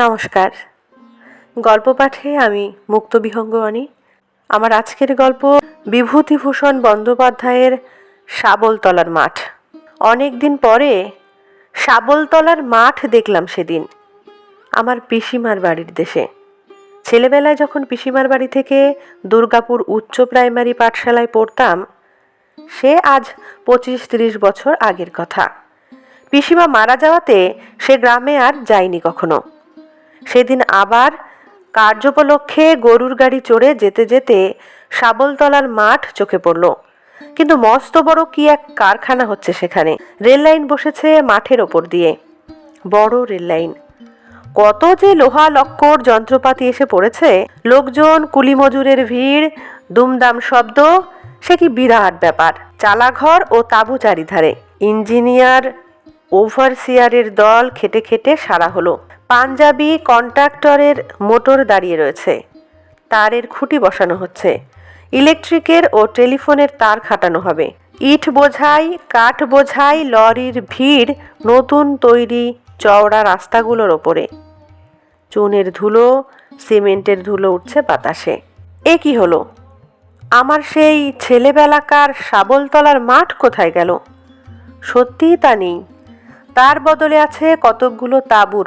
নমস্কার। গল্প পাঠে আমি মুক্তবিহঙ্গবাণী আমার আজকের গল্প বিভূতিভূষণ বন্দ্যোপাধ্যায়ের শাবলতলার মাঠ। অনেক দিন পরে শাবলতলার মাঠ দেখলাম সেদিন আমার পিসিমার বাড়ির দেশে। ছেলেবেলায় যখন পিসিমার বাড়ি থেকে দুর্গাপুর উচ্চ প্রাইমারি পাঠশালায় পড়তাম, সে আজ পঁচিশ তিরিশ বছর আগের কথা। পিসিমা মারা যাওয়াতে সে গ্রামে আর যায়নি কখনো। সেদিন আবার কার্যোপলক্ষে গরুর গাড়ি চড়ে যেতে যেতে শাবলতলার মাঠ চোখে পড়ল। কিন্তু মস্ত বড় কি এক কারখানা হচ্ছে সেখানে? রেল লাইন বসেছে মাঠের ওপর দিয়ে। বড় রেল লাইন। কত যে লোহা লক্কর যন্ত্রপাতি এসে পড়েছে, লোকজন কুলি মজুরের ভিড়, দুমদাম শব্দ, সে কি বিরাট ব্যাপার। চালাঘর ও তাঁবু চারিধারে। ইঞ্জিনিয়ার ওভারসিয়ারের দল খেটে খেটে সারা হলো। পাঞ্জাবি কন্ট্রাক্টরের মোটর দাঁড়িয়ে রয়েছে। তারের খুঁটি বসানো হচ্ছে। ইলেকট্রিকের ও টেলিফোনের তার খাটানো হবে। ইট বোঝাই, কাঠ বোঝাই, লরির ভিড়, নতুন তৈরি চওড়া রাস্তাগুলোর ওপরে। চুনের ধুলো, সিমেন্টের ধুলো উঠছে বাতাসে। এ কি হলো? আমার সেই ছেলেবেলাকার শাবলতলার মাঠ কোথায় গেল? সত্যিই তা নেই। তার বদলে আছে কতকগুলো তাঁবুর